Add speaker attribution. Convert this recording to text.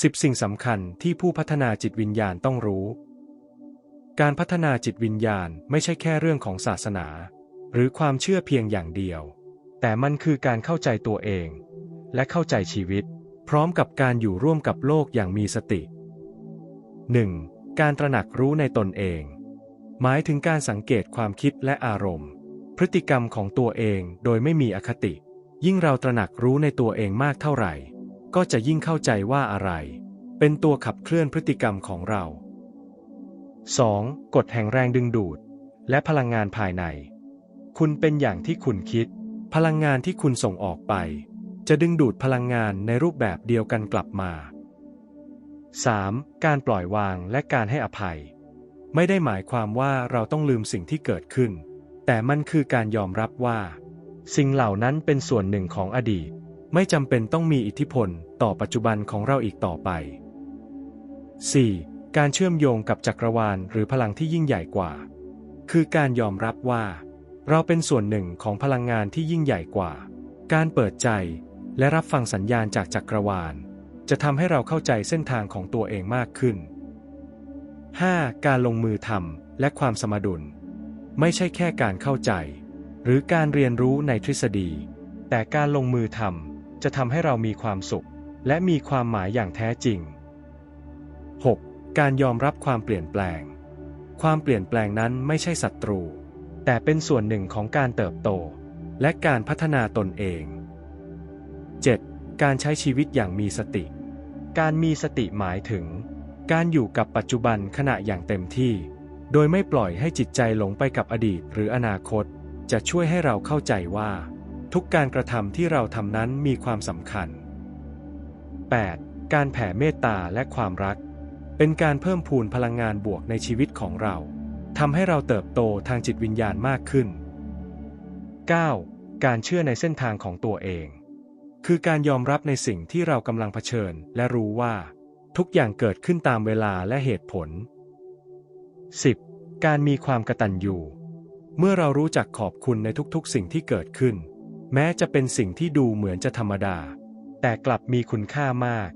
Speaker 1: 10สิ่งสำคัญที่ผู้พัฒนาจิตวิญญาณต้องรู้ การพัฒนาจิตวิญญาณไม่ใช่แค่เรื่องของศาสนา หรือความเชื่อเพียงอย่างเดียว แต่มันคือการเข้าใจตัวเอง และเข้าใจชีวิต พร้อมกับการอยู่ร่วมกับโลกอย่างมีสติ 1. การตระหนักรู้ในตนเอง หมายถึงการสังเกตความคิดและอารมณ์ พฤติกรรมของตัวเองโดยไม่มีอคติ ยิ่งเราตระหนักรู้ในตัวเองมากเท่าไหร่ ก็จะยิ่งเข้าใจว่าอะไร เป็นตัวขับเคลื่อนพฤติกรรมของเรา 2. กฎแห่งแรงดึงดูด และพลังงานภายใน คุณเป็นอย่างที่คุณคิด พลังงานที่คุณส่งออกไป จะดึงดูดพลังงานในรูปแบบเดียวกันกลับมา 3. การปล่อยวางและการให้อภัย ไม่ได้หมายความว่าเราต้องลืมสิ่งที่เกิดขึ้น แต่มันคือการยอมรับว่า สิ่งเหล่านั้นเป็นส่วนหนึ่งของอดีต ไม่จำเป็นต้องมีอิทธิพลต่อปัจจุบันของเราอีกต่อไป 4. การเชื่อมโยงกับจักรวาลหรือพลังที่ยิ่งใหญ่กว่า คือการยอมรับว่า เราเป็นส่วนหนึ่งของพลังงานที่ยิ่งใหญ่กว่า การเปิดใจและรับฟังสัญญาณจากจักรวาล จะทำให้เราเข้าใจเส้นทางของตัวเองมากขึ้น 5. การลงมือทำและความสมดุล ไม่ใช่แค่การเข้าใจ หรือการเรียนรู้ในทฤษฎี แต่การลงมือทำ จะทำให้เรามีความสุข และมีความหมายอย่างแท้จริง 6. การยอมรับความเปลี่ยนแปลง ความเปลี่ยนแปลงนั้นไม่ใช่ศัตรู แต่เป็นส่วนหนึ่งของการเติบโต และการพัฒนาตนเอง 7. การใช้ชีวิตอย่างมีสติ การมีสติหมายถึง การอยู่กับปัจจุบันขณะอย่างเต็มที่ โดยไม่ปล่อยให้จิตใจหลงไปกับอดีตหรืออนาคต จะช่วยให้เราเข้าใจว่า ทุกการกระทำที่เราทำนั้นมีความสำคัญ 8. การแผ่เมตตาและความรัก เป็นการเพิ่มพูนพลังงานบวกในชีวิตของเราทำให้เราเติบโตทางจิตวิญญาณมากขึ้น 9. การเชื่อในเส้นทางของตัวเอง คือการยอมรับในสิ่งที่เรากำลังเผชิญ และรู้ว่า ทุกอย่างเกิดขึ้นตามเวลาและเหตุผล 10. การมีความกตัญญูเมื่อเรารู้จักขอบคุณในทุกๆสิ่งที่เกิดขึ้น แม้จะเป็นสิ่งที่ดูเหมือนจะธรรมดา แต่กลับมีคุณค่ามาก